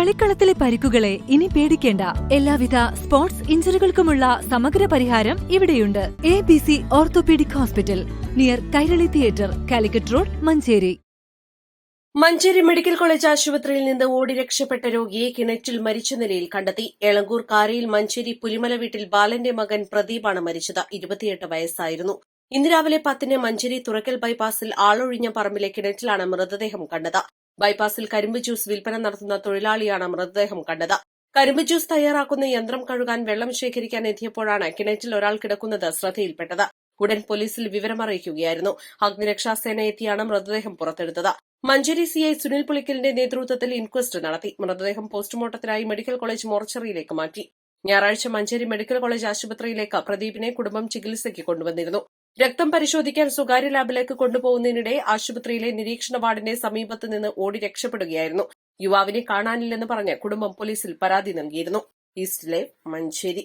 കളിക്കളത്തിലെ പരിക്കുകളെ ഇനി പേടിക്കേണ്ട. എല്ലാവിധ സ്പോർട്സ് ഇഞ്ചുറികൾക്കുമുള്ള സമഗ്ര പരിഹാരം ഇവിടെയുണ്ട്. A B C orthopaedic hospital near Kairali theatre Calicut road Manjeri. Manjeri medical college ആശുപത്രിയിൽ നിന്ന് ഓടി രക്ഷപ്പെട്ട രോഗിയെ കിണറ്റിൽ മരിച്ച നിലയിൽ കണ്ടെത്തി. എളങ്കൂർ കാരയിൽ മഞ്ചേരി പുലിമല വീട്ടിൽ ബാലന്റെ മകൻ പ്രദീപാണ് മരിച്ചത്. ഇരുപത്തിയെട്ട് വയസ്സായിരുന്നു. ഇന്ന് രാവിലെ പത്തിന് മഞ്ചേരി തുറക്കൽ ബൈപ്പാസിൽ ആളൊഴിഞ്ഞ പറമ്പിലെ കിണറ്റിലാണ് മൃതദേഹം കണ്ടത്. ബൈപ്പാസിൽ കരിമ്പ് ജ്യൂസ് വിൽപ്പന നടത്തുന്ന തൊഴിലാളിയാണ് മൃതദേഹം കണ്ടത്. കരിമ്പ് ജ്യൂസ് തയ്യാറാക്കുന്ന യന്ത്രം കഴുകാൻ വെള്ളം ശേഖരിക്കാൻ എത്തിയപ്പോഴാണ് കിണറ്റിൽ ഒരാൾ കിടക്കുന്നത് ശ്രദ്ധയിൽപ്പെട്ടത്. ഉടൻ പോലീസിൽ വിവരമറിയിക്കുകയായിരുന്നു. അഗ്നിരക്ഷാസേന എത്തിയാണ് മൃതദേഹം പുറത്തെടുത്തത്. മഞ്ചേരി സിഐ സുനിൽ പുളിക്കലിന്റെ നേതൃത്വത്തിൽ ഇൻക്വസ്റ്റ് നടത്തി. മൃതദേഹം പോസ്റ്റ്മോർട്ടത്തിനായി മെഡിക്കൽ കോളേജ് മോർച്ചറിയിലേക്ക് മാറ്റി. ഞായറാഴ്ച മഞ്ചേരി മെഡിക്കൽ കോളേജ് ആശുപത്രിയിലേക്ക് പ്രദീപിനെ കുടുംബം ചികിത്സയ്ക്ക് കൊണ്ടുവന്നിരുന്നു. രക്തം പരിശോധിക്കാൻ സ്വകാര്യ ലാബിലേക്ക് കൊണ്ടുപോകുന്നതിനിടെ ആശുപത്രിയിലെ നിരീക്ഷണ വാർഡിന്റെ സമീപത്ത് നിന്ന് ഓടി രക്ഷപ്പെടുകയായിരുന്നു. യുവാവിനെ കാണാനില്ലെന്ന് പറഞ്ഞ് കുടുംബം പോലീസിൽ പരാതി നൽകിയിരുന്നു. ഈസ്റ്റിലെ മഞ്ചേരി.